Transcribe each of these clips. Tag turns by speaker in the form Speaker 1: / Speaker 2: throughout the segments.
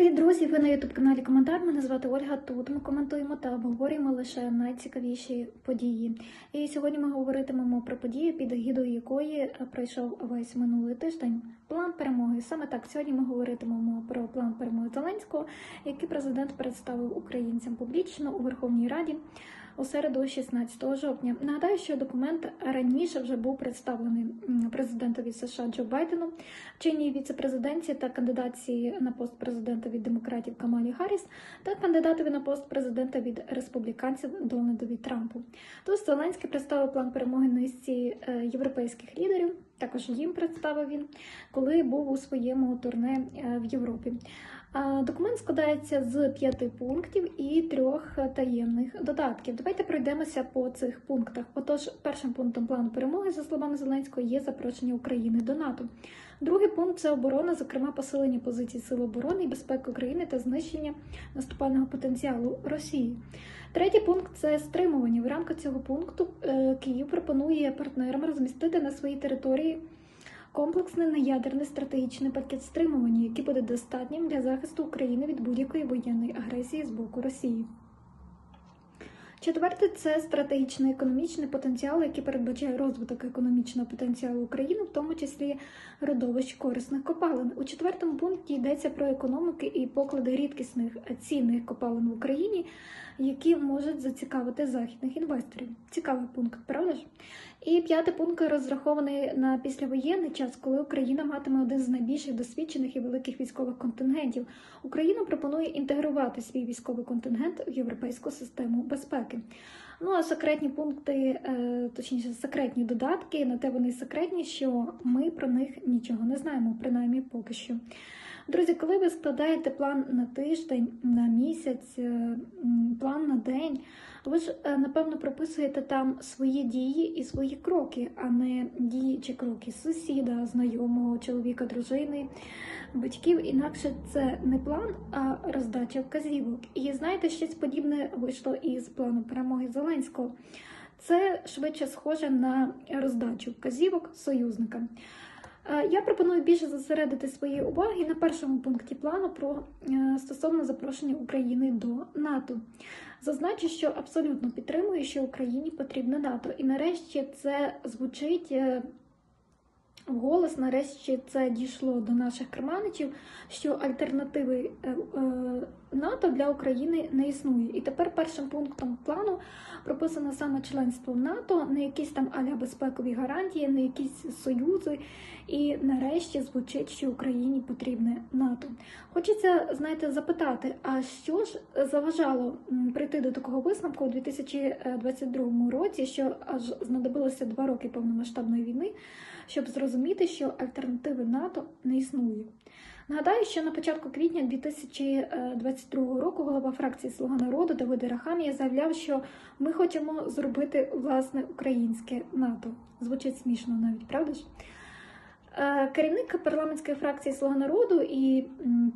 Speaker 1: Привіт, друзі! Ви на ютуб-каналі Коментар. Мене звати Ольга. Тут ми коментуємо та обговорюємо лише найцікавіші події. І сьогодні ми говоритимемо про події, під гідою якої пройшов весь минулий тиждень. План перемоги. Саме так сьогодні ми говоритимемо про план перемоги Зеленського, який президент представив українцям публічно у Верховній Раді. У середу, 16 жовтня, нагадаю, що документ раніше вже був представлений президентові США Джо Байдену, чинній віце-президенті та кандидатці на пост президента від демократів Камалі Гарріс та кандидатові на пост президента від республіканців Дональдові Трампу. Тож Зеленський представив план перемоги низці е, європейських лідерів. Також їм представив він, коли був у своєму турне е, в Європі. Документ складається з п'яти пунктів і трьох таємних додатків. Давайте пройдемося по цих пунктах. Отож, першим пунктом плану перемоги, за словами Зеленського, є запрошення України до НАТО. Другий пункт це оборона, зокрема посилення позицій Сил оборони і безпеки України та знищення наступального потенціалу Росії. Третій пункт це стримування. В рамках цього пункту е, Київ пропонує партнерам розмістити на своїй території комплексний неядерний стратегічний пакет стримування, який буде достатнім для захисту України від будь-якої воєнної агресії з боку Росії. Четверте це стратегічний економічний потенціал, який передбачає розвиток економічного потенціалу України, в тому числі родовищ корисних копалин. У четвертому пункті йдеться про економіки і поклади рідкісних цінних копалин в Україні, які можуть зацікавити західних інвесторів. Цікавий пункт, правда ж? І п'ятий пункт розрахований на післявоєнний час, коли Україна матиме один з найбільших досвідчених і великих військових контингентів. Україна пропонує інтегрувати свій військовий контингент в європейську систему безпеки. Ну а секретні пункти, е, точніше, секретні додатки, на те вони секретні, що ми про них нічого не знаємо, принаймні поки що. Друзі, коли ви складаєте план на тиждень, на місяць, е, план на день, ви ж е, напевно прописуєте там свої дії і свої кроки, а не дії чи кроки сусіда, знайомого, чоловіка, дружини, батьків. Інакше це не план, а роздача вказівок. І знаєте, щось подібне вийшло із плану перемоги Зеленського. Це швидше схоже на роздачу вказівок союзникам. Е, Я пропоную більше зосередити свої уваги на першому пункті плану про е, стосовно запрошення України до НАТО. Зазначу, що абсолютно підтримую, що Україні потрібне НАТО. І нарешті це звучить е, вголос, нарешті це дійшло до наших керманичів, що альтернативи е, е, НАТО для України не існує. І тепер першим пунктом плану прописано саме членство в НАТО, не якісь там аля безпекові гарантії, не якісь союзи. І нарешті звучить, що Україні потрібне НАТО. Хочеться, знаєте, запитати, а що ж заважало прийти до такого висновку у 2022 році, що аж знадобилося два роки повномасштабної війни, щоб зрозуміти, що альтернативи НАТО не існує. Нагадаю, що на початку квітня 2022 року голова фракції Слуга народу Давид Рахамія заявляв, що ми хочемо зробити власне українське НАТО. Звучить смішно навіть, правда ж? Е, Керівник парламентської фракції Слуга народу, і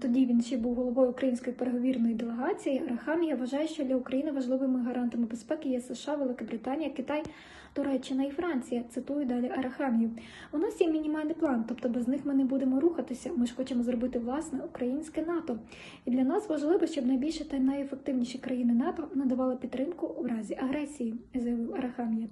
Speaker 1: тоді він ще був головою української переговірної делегації. Рахамія вважає, що для України важливими гарантами безпеки є США, Великобританія, Китай, Туреччина і Франція. Цитую далі Арахамію. У нас є мінімальний план, тобто без них ми не будемо рухатися. Ми ж хочемо зробити власне українське НАТО. І для нас важливо, щоб найбільше та найефективніші країни НАТО надавали підтримку у разі агресії, заявив Арахамія.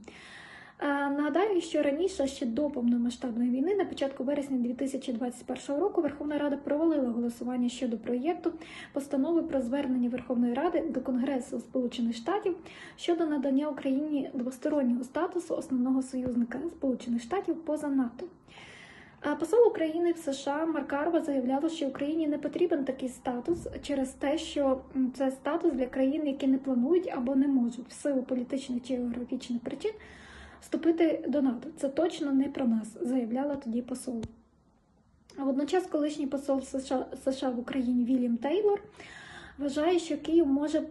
Speaker 1: Е, Нагадаю, що раніше, ще до повномасштабної війни, на початку вересня 2021 року, Верховна Рада провалила голосування щодо проєкту постанови про звернення Верховної Ради до Конгресу Сполучених Штатів щодо надання Україні двостороннього статусу основного союзника Сполучених Штатів поза НАТО. Посол України в США Маркарова заявляла, що Україні не потрібен такий статус через те, що це статус для країн, які не планують або не можуть в силу політичних чи географічних причин вступити до НАТО. Це точно не про нас, заявляла тоді посол. А водночас колишній посол США, США в Україні Вільям Тейлор вважає, що Київ може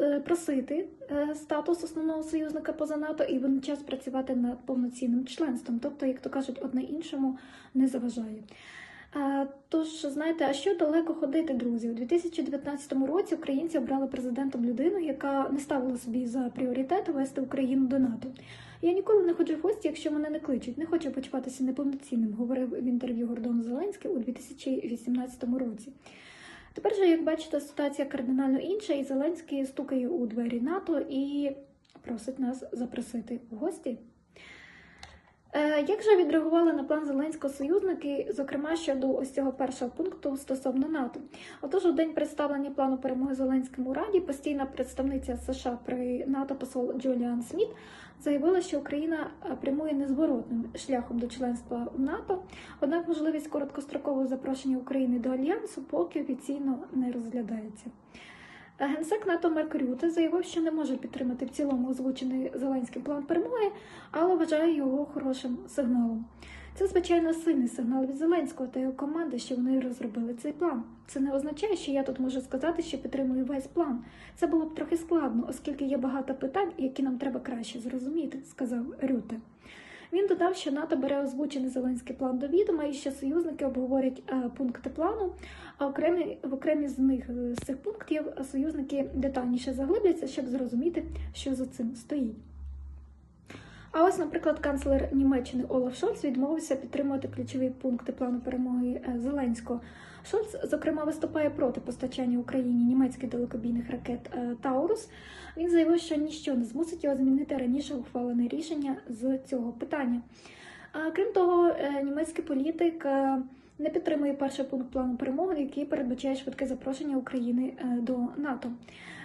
Speaker 1: е, просити е, статус основного союзника поза НАТО і водночас працювати над повноцінним членством. Тобто, як то кажуть, одне іншому не заважає. Тож, знаєте, а що далеко ходити, друзі? У 2019 році українці обрали президентом людину, яка не ставила собі за пріоритет вести Україну до НАТО. Я ніколи не ходжу в гості, якщо мене не кличуть. Не хочу почуватися неповноцінним, говорив в інтерв'ю Гордон Зеленський у 2018 році. Тепер же, як бачите, ситуація кардинально інша, і Зеленський стукає у двері НАТО і просить нас запросити в гості. Е, Як же відреагували на план Зеленського союзники, зокрема щодо ось цього першого пункту стосовно НАТО? Отож, у день представлення плану перемоги Зеленським у Раді постійна представниця США при НАТО посол Джуліан Сміт заявила, що Україна е, прямує незворотним шляхом до членства в НАТО. Однак можливість короткострокового запрошення України до альянсу поки офіційно не розглядається. Генсек НАТО Марк Рюте заявив, що не може підтримати в цілому озвучений Зеленський план перемоги, але вважає його хорошим сигналом. Це, звичайно, сильний сигнал від Зеленського та його команди, що вони розробили цей план. Це не означає, що я тут можу сказати, що підтримую весь план. Це було б трохи складно, оскільки є багато питань, які нам треба краще зрозуміти, сказав Рюте. Він додав, що НАТО бере озвучений Зеленський план до відома і що союзники обговорять е, пункти плану, а окремі в окремі з них е, з цих пунктів союзники детальніше заглибляться, щоб зрозуміти, що за цим стоїть. А ось, наприклад, канцлер Німеччини Олаф Шольц відмовився підтримувати ключові пункти плану перемоги е, Зеленського. Шольц, зокрема, виступає проти постачання Україні німецьких далекобійних ракет е, Таурус. Він заявив, що ніщо не змусить його змінити раніше ухвалене рішення з цього питання. Крім того, е, німецький політик не підтримує перший пункт плану перемоги, який передбачає швидке запрошення України до НАТО.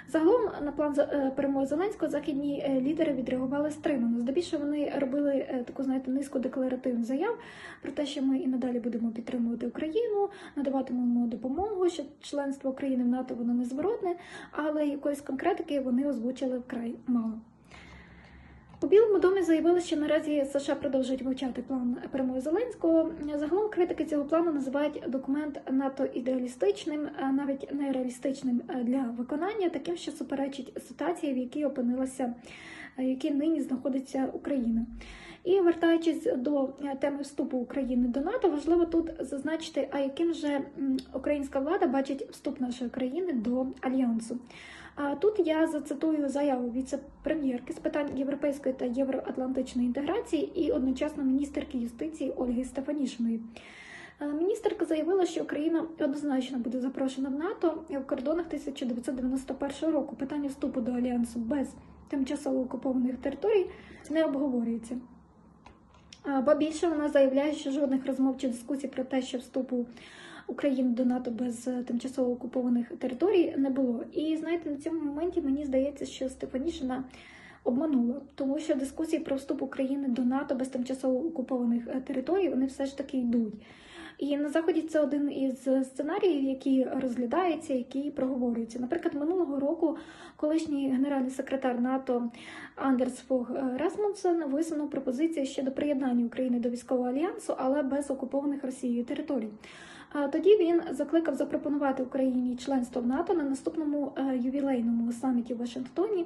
Speaker 1: Загалом на план е, перемоги Зеленського західні е, лідери відреагували стримано. Здебільшого вони робили е, таку, знаєте, низку декларативних заяв про те, що ми і надалі будемо підтримувати Україну, надаватимемо допомогу, що членство України в НАТО воно незворотне, але якоїсь конкретики вони озвучили вкрай мало. У Білому домі заявили, що наразі США продовжують вивчати план перемоги Зеленського. Загалом критики цього плану називають документ НАТО ідеалістичним, навіть нереалістичним е, для виконання, таким, що суперечить ситуації, в якій опинилася, е, в якій нині знаходиться Україна. І вертаючись до е, теми вступу України до НАТО, важливо тут зазначити, а яким же українська влада бачить вступ нашої країни до альянсу. А тут я зацитую заяву віце-прем'єрки з питань європейської та євроатлантичної інтеграції і одночасно міністерки юстиції Ольги Стефанішиної. Е, Міністерка заявила, що Україна однозначно буде запрошена в НАТО в кордонах 1991 року. Питання вступу до альянсу без тимчасово окупованих територій не обговорюється. Ба більше вона заявляє, що жодних розмов чи дискусій про те, що вступу України до НАТО без е, тимчасово окупованих територій не було. І знаєте, на цьому моменті мені здається, що Стефанішина обманула, тому що дискусії про вступ України до НАТО без тимчасово окупованих е, територій вони все ж таки йдуть. І на заході це один із сценаріїв, який розглядається, який проговорюється. Наприклад, минулого року колишній генеральний секретар НАТО Андерс Фог Расмунсен висунув пропозицію щодо приєднання України до військового альянсу, але без окупованих Росією територій. Тоді він закликав запропонувати Україні членство в НАТО на наступному е, ювілейному саміті в Вашингтоні,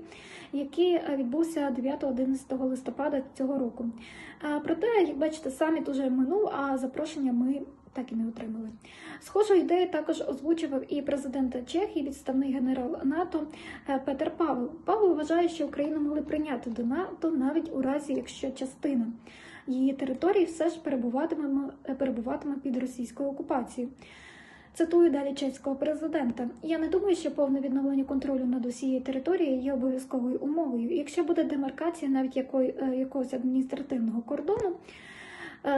Speaker 1: який е, відбувся 9-11 листопада цього року. Проте, як бачите, саміт уже минув, а запрошення ми так і не отримали. Схожу ідею також озвучував і президент Чехії, відставний генерал НАТО е, Петер Павел. Павел вважає, що Україну могли прийняти до НАТО навіть у разі, якщо частина її території все ж перебуватиме, перебуватиме під російською окупацією. Цитую далі чеського президента. Я не думаю, що повне відновлення контролю над усією територією є обов'язковою умовою. Якщо буде демаркація навіть якої, е, якогось адміністративного кордону, е,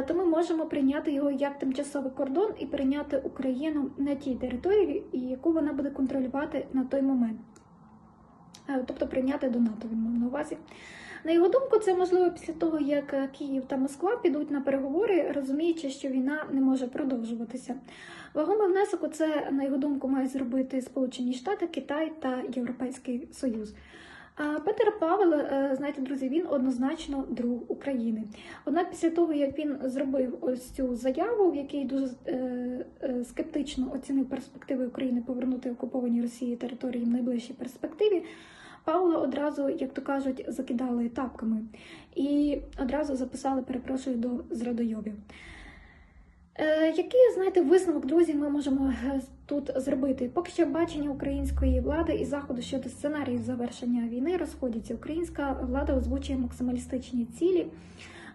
Speaker 1: то ми можемо прийняти його як тимчасовий кордон і прийняти Україну на тій території, яку вона буде контролювати на той момент. Е, Тобто прийняти до НАТО він мав на увазі. На його думку, це можливо після того, як е, Київ та Москва підуть на переговори, розуміючи, що війна не може продовжуватися. Вагомий внесок у це, на його думку, мають зробити Сполучені Штати, Китай та Європейський Союз. Петер Павел, е, знаєте, друзі, він однозначно друг України. Однак після того, як він зробив ось цю заяву, в якій дуже е, е, скептично оцінив перспективи України повернути окуповані Росії території в найближчій перспективі, Павла одразу, як то кажуть, закидали тапками і одразу записали, перепрошую, до зрадойобів. Е, який, знаєте, висновок, друзі, ми можемо е, тут зробити? Поки що бачення української влади і заходу щодо сценаріїв завершення війни розходяться. Українська влада озвучує максималістичні цілі.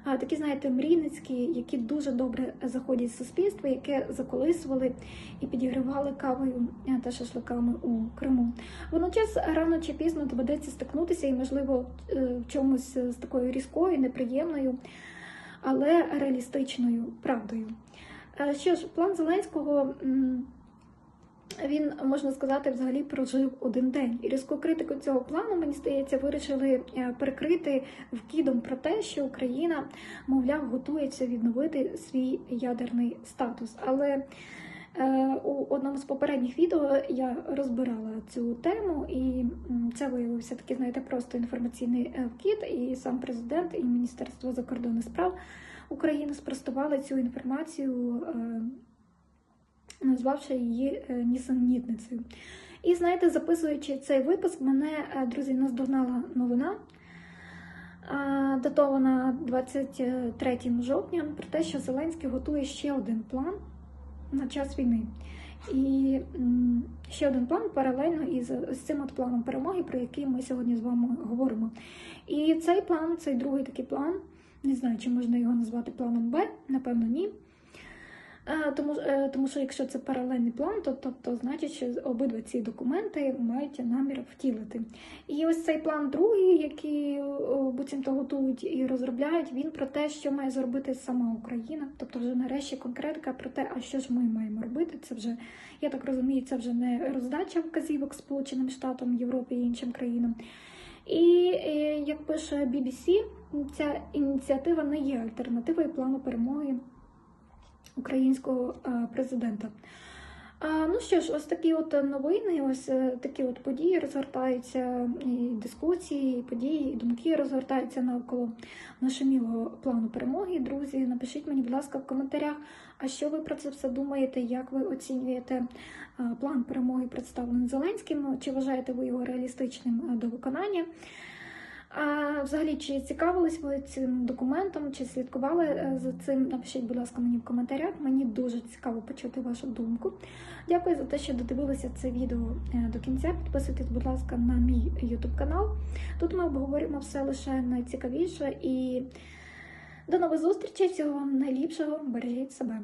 Speaker 1: такі, знаєте, мрійницькі, які дуже добре заходять в суспільство, яке заколисували і підігривали кавою е, та шашликами у Криму. Водночас рано чи пізно доведеться стикнутися і, можливо, в чомусь з такою різкою, неприємною, але реалістичною правдою. Е, Що ж, план Зеленського. він можна сказати, взагалі прожив один день. І різку критику цього плану, мені здається, вирішили е, перекрити вкидом про те, що Україна, мовляв, готується відновити свій ядерний статус. Але у одному з попередніх відео я розбирала цю тему, і це виявився такий, знаєте, просто інформаційний е, вкид. І сам президент, і Міністерство закордонних справ України спростували цю інформацію. е, назвавши її е, нісенітницею. І знаєте, записуючи цей випуск, мене, е, друзі, наздогнала новина, е, датована 23 жовтня, про те, що Зеленський готує ще один план на час війни. І ще один план паралельно із з цим от планом перемоги, про який ми сьогодні з вами говоримо. І цей план, цей другий такий план, не знаю, чи можна його назвати планом Б, напевно, ні. Тому, е, тому що якщо це паралельний план, то тобто значить, що обидва ці документи мають намір втілити. І ось цей план другий, який буцімто готують і розробляють, він про те, що має зробити сама Україна. Тобто, вже нарешті конкретика про те, а що ж ми маємо робити. Це вже, я так розумію, це вже не роздача вказівок Сполученим Штатам, Європі і іншим країнам. І е, як пише BBC, ця ініціатива не є альтернативою плану перемоги українського е, президента. Ну що ж, ось такі от новини, ось е, такі от події розгортаються, і дискусії, і події, і думки розгортаються навколо нашумілого плану перемоги. Друзі, напишіть мені, будь ласка, в коментарях, а що ви про це все думаєте, як ви оцінюєте план перемоги, представлений Зеленським, чи вважаєте ви його реалістичним до виконання? А взагалі, чи цікавились ви цим документом, чи слідкували е, за цим? Напишіть, будь ласка, мені в коментарях. Мені дуже цікаво почути вашу думку. Дякую за те, що додивилися це відео е, до кінця. Підписуйтесь, будь ласка, на мій YouTube канал. Тут ми обговорюємо все лише найцікавіше. І до нових зустрічей. Всього вам найліпшого. Бережіть себе.